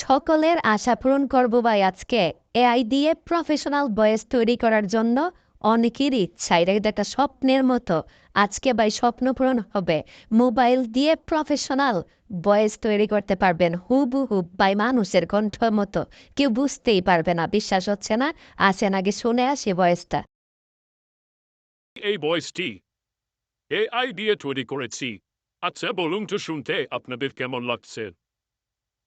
সকলের আশা পূরণ করব ভাই আজকে। এআই দিয়ে প্রফেশনাল ভয়েস তৈরি করার জন্য অনেকেরই ইচ্ছা এটা কিন্তু একটা স্বপ্নের মতো। আজকে ভাই স্বপ্ন পূরণ হবে। মোবাইল দিয়ে প্রফেশনাল ভয়েস তৈরি করতে পারবেন হুবহু বাই মানুষের কণ্ঠ মতো। কেউ বুঝতেই পারবে না, বিশ্বাস হচ্ছে না? আসেন আগে শুনে আসে ভয়েসটা এই ভয়েসটি এআই দিয়ে তৈরি করেছি। আচ্ছা বলুন তো শুনতে আপনাদের কেমন লাগছে?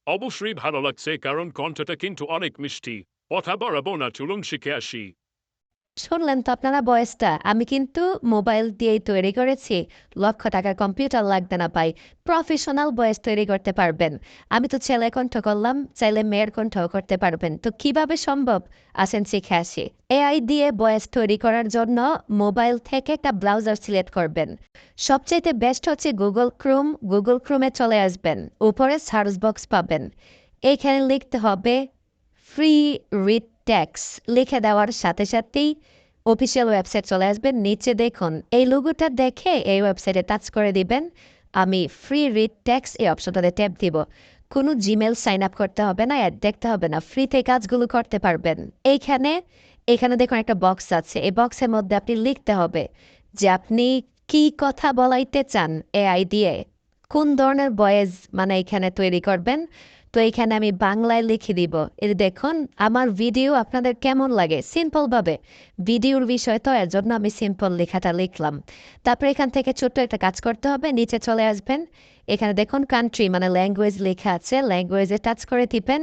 অবশ্যই ভালো লাগছে কারণ কণ্ঠটা কিন্তু অনেক মিষ্টি। কথা বাড়াবো না চলুন শিখে আসি। শুনলেন তো আপনারা ভয়েসটা আমি কিন্তু মোবাইল দিয়েই তৈরি করেছি। লক্ষ টাকার কম্পিউটার লাগবে না পাই প্রফেশনাল ভয়েস তৈরি করতে পারবেন। আমি তো ছেলে কণ্ঠ করলাম, চাইলে মেয়ের কণ্ঠও করতে পারবেন। তো কীভাবে সম্ভব? আসেন শিখে আসি। এআই দিয়ে ভয়েস তৈরি করার জন্য মোবাইল থেকে একটা ব্রাউজার সিলেক্ট করবেন। সবচাইতে বেস্ট হচ্ছে গুগল ক্রোম। গুগল ক্রোমে চলে আসবেন। উপরে সার্চ বক্স পাবেন। এইখানে লিখতে হবে, ফ্রি রিড ট্যাক্স লিখে দেওয়ার সাথে সাথেই অফিসিয়াল ওয়েবসাইট চলে আসবেন নিচে দেখুন, এই লোগোটা দেখে এই ওয়েবসাইটে টাচ করে দিবেন। আমি ফ্রি রিড ট্যাক্স এই অপশনটাতে ট্যাপ দিব। কোনো জিমেল সাইন আপ করতে হবে না অ্যাড দেখতে হবে না। ফ্রিতে কাজগুলো করতে পারবেন। এইখানে, এখানে দেখুন একটা বক্স আছে। এই বক্সের মধ্যে আপনি লিখতে হবে যে আপনি কি কথা বলাইতে চান এআই দিয়ে। কোন ধরনের বয়েজ মানে এখানে তৈরি করবেন? তো এখানে আমি বাংলায় লিখে দিব। এর দেখুন, আমার ভিডিও আপনাদের কেমন লাগে? সিম্পলভাবে ভিডিওর বিষয় তো, এর জন্য আমি সিম্পল লেখাটা লিখলাম। তারপরে এখান থেকে ছোট্ট একটা কাজ করতে হবে, নিচে চলে আসবেন। এখানে দেখুন কান্ট্রি মানে ল্যাঙ্গুয়েজ লেখা আছে। ল্যাঙ্গুয়েজে টাচ করে দিবেন।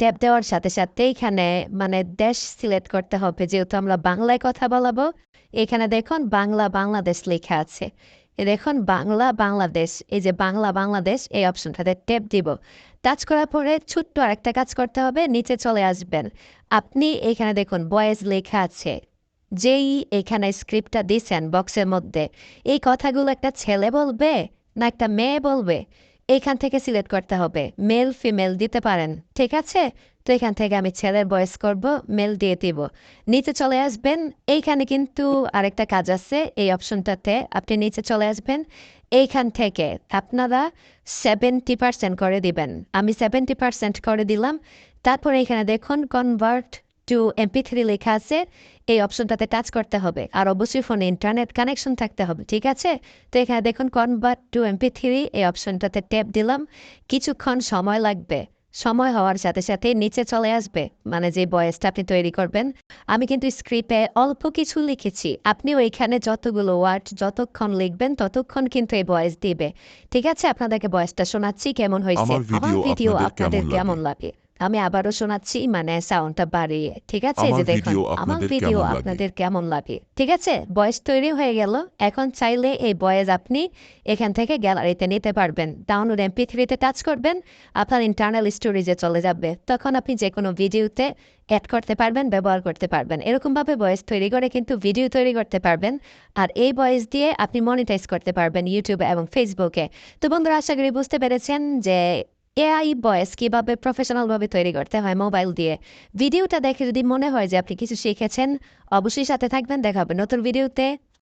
ট্যাপ দেওয়ার সাথে সাথে এখানে মানে দেশ সিলেক্ট করতে হবে, যেহেতু আমরা বাংলায় কথা বলাবো। এখানে দেখুন, বাংলা বাংলাদেশ লেখা আছে। দেখুন, বাংলা বাংলাদেশ, এই যে বাংলা বাংলাদেশ, এই অপশনটাতে টেপ দিব। টাচ করার পরে ছোট্ট আরেকটা কাজ করতে হবে, নিচে চলে আসবেন। আপনি এখানে দেখুন বয়েস লেখা আছে। যেই এখানে স্ক্রিপ্টটা দিছেন বক্সের মধ্যে, এই কথাগুলো একটা ছেলে বলবে না একটা মেয়ে বলবে? এখান থেকে সিলেক্ট করতে হবে। মেল, ফিমেল দিতে পারেন। ঠিক আছে? তো এখান থেকে আমি ছেলের বয়স করব, মেল দিয়ে দিব। নিচে চলে আসবেন। এইখানে কিন্তু আরেকটা কাজ আছে, এই অপশনটাতে আপনি নিচে চলে আসবেন। এইখান থেকে আপনারা সেভেন্টি পার্সেন্ট করে দিবেন। আমি সেভেন্টি পার্সেন্ট করে দিলাম। তারপরে এখানে দেখুন কনভার্ট টু এমপি থ্রি লেখা আছে এই অপশনটাতে টাচ করতে হবে। আর অবশ্যই ফোনে ইন্টারনেট কানেকশন থাকতে হবে ঠিক আছে? তো এখানে দেখুন কনভার্ট টু এমপি থ্রি এই অপশনটাতে ট্যাপ দিলাম। কিছুক্ষণ সময় লাগবে। সময় হওয়ার সাথে সাথে নিচে চলে আসবে মানে যে বয়েসটা আপনি তৈরি করবেন। আমি কিন্তু স্ক্রিপ্টে অল্প কিছু লিখেছি। আপনিও এখানে যতগুলো ওয়ার্ড যতক্ষণ লিখবেন ততক্ষণ কিন্তু এই বয়েস দিবে। ঠিক আছে? আপনাদেরকে বয়েসটা শোনাচ্ছি কেমন হয়েছে? আমার ভিডিও আপনাদের কেমন লাগে? আমি আবারও শোনাচ্ছি মানে সাউন্ডটা বাড়িয়ে ঠিক আছে? যে দেখুন আমার ভিডিও আপনাদের কেমন লাগে? ঠিক আছে? বয়েস তৈরি হয়ে গেল এখন চাইলে এই বয়েস আপনি এখান থেকে গ্যালারিতে নিতে পারবেন। ডাউনলোড এমপি থ্রিতে টাচ করবেন আপনার ইন্টারনাল স্টোরেজে চলে যাবে। তখন আপনি যে কোনো ভিডিওতে অ্যাড করতে পারবেন ব্যবহার করতে পারবেন। এরকমভাবে বয়েস তৈরি করে কিন্তু ভিডিও তৈরি করতে পারবেন। আর এই বয়েস দিয়ে আপনি মনিটাইজ করতে পারবেন ইউটিউবে এবং ফেসবুকে তো বন্ধুরা আশা করি বুঝতে পেরেছেন যে এআই বয়েস কীভাবে প্রফেশনালভাবে তৈরি করতে হয় মোবাইল দিয়ে। ভিডিওটা দেখে যদি মনে হয় যে আপনি কিছু শিখেছেন, অবশ্যই সাথে থাকবেন। দেখা হবে নতুন ভিডিওতে